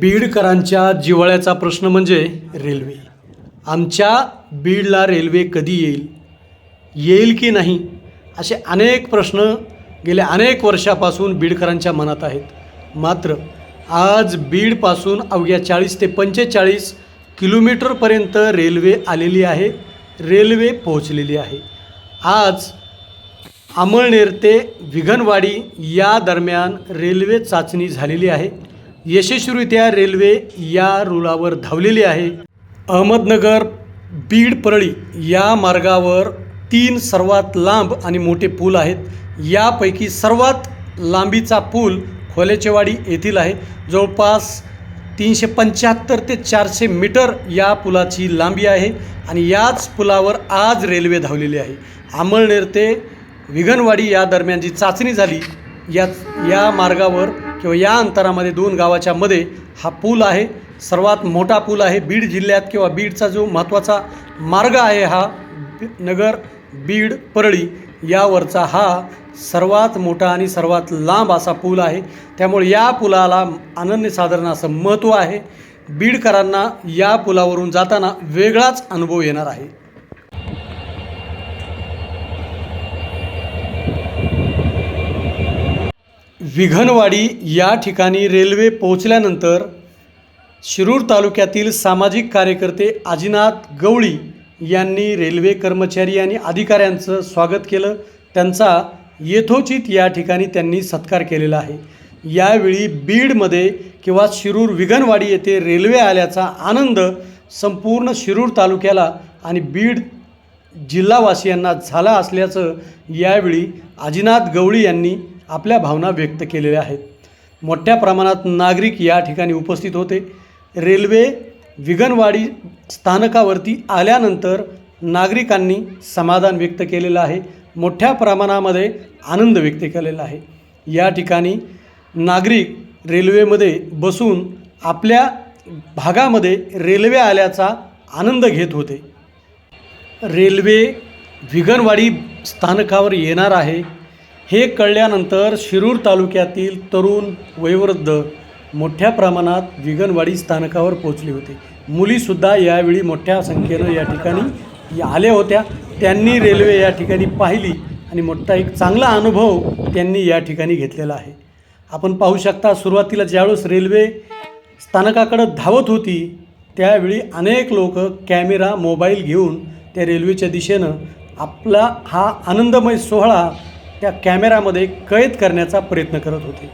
बीडकरांच्या जिव्हाळ्याचा प्रश्न म्हणजे रेल्वे. आमच्या बीडला रेल्वे कधी येईल? येईल की नाही? असे अनेक प्रश्न गेल्या अनेक वर्षापासून बीडकरांच्या मनात आहेत. मात्र आज बीडपासून अवघ्या चाळीस ते पंचेचाळीस किलोमीटरपर्यंत रेल्वे आलेली आहे रेल्वे पोहोचलेली आहे. आज अमळनेर ते विघनवाडी या दरम्यान रेल्वे चाचणी झालेली आहे. यशस्वीरित्या रेल्वे या रुळावर धावलेली आहे. अहमदनगर बीड परळी या मार्गावर तीन सर्वात लांब आणि मोठे पूल आहेत. यापैकी सर्वात लांबीचा पूल खोलेचेवाडी येथील आहे. जवळपास तीनशे पंच्याहत्तर ते चारशे मीटर या पुलाची लांबी आहे आणि याच पुलावर आज रेल्वे धावलेली आहे. अमळनेर ते विघनवाडी या दरम्यान जी चाचणी झाली. या या मार्गावर किंवा या अंतरामध्ये दोन गावाच्या मध्ये हा पूल आहे. सर्वात मोठा पूल आहे बीड जिल्ह्यात किंवा बीडचा जो महत्त्वाचा मार्ग आहे हा नगर बीड परळी यावरचा हा सर्वात मोठा आणि सर्वात लांब असा पूल आहे. त्यामुळे या पुलाला अनन्यसाधारण असं महत्त्व आहे. बीडकरांना या पुलावरून जाताना वेगळाच अनुभव येणार आहे. विघनवाडी या ठिकाणी रेल्वे पोहोचल्यानंतर शिरूर तालुक्यातील सामाजिक कार्यकर्ते आजीनाथ गवळी यांनी रेल्वे कर्मचारी आणि अधिकाऱ्यांचं स्वागत केलं. त्यांचा यथोचित या ठिकाणी त्यांनी सत्कार केलेला आहे. यावेळी बीडमध्ये किंवा शिरूर विघनवाडी येथे रेल्वे आल्याचा आनंद संपूर्ण शिरूर तालुक्याला आणि बीड जिल्हावासियांना झाला असल्याचं यावेळी आजीनाथ गवळी यांनी आपल्या भावना व्यक्त केलेल्या आहेत. मोठ्या प्रमाणात नागरिक या ठिकाणी उपस्थित होते. रेल्वे विघनवाडी स्थानकावरती आल्यानंतर नागरिकांनी समाधान व्यक्त केलेलं आहे. मोठ्या प्रमाणामध्ये आनंद व्यक्त केलेला आहे. या ठिकाणी नागरिक रेल्वेमध्ये बसून आपल्या भागामध्ये रेल्वे आल्याचा आनंद घेत होते. रेल्वे विघनवाडी स्थानकावर येणार आहे. हे कळल्यानंतर शिरूर तालुक्यातील तरुण वयोवृद्ध मोठ्या प्रमाणात विगनवाडी स्थानकावर पोचले होते. मुलीसुद्धा यावेळी मोठ्या संख्येनं या ठिकाणी आल्या होत्या. त्यांनी रेल्वे या ठिकाणी पाहिली आणि मोठा एक चांगला अनुभव त्यांनी या ठिकाणी घेतलेला आहे. आपण पाहू शकता सुरुवातीला ज्यावेळेस रेल्वे स्थानकाकडं धावत होती त्यावेळी अनेक लोक कॅमेरा मोबाईल घेऊन त्या रेल्वेच्या दिशेनं आपला हा आनंदमय सोहळा त्या कॅमेरामध्ये कैद करण्याचा प्रयत्न करत होते.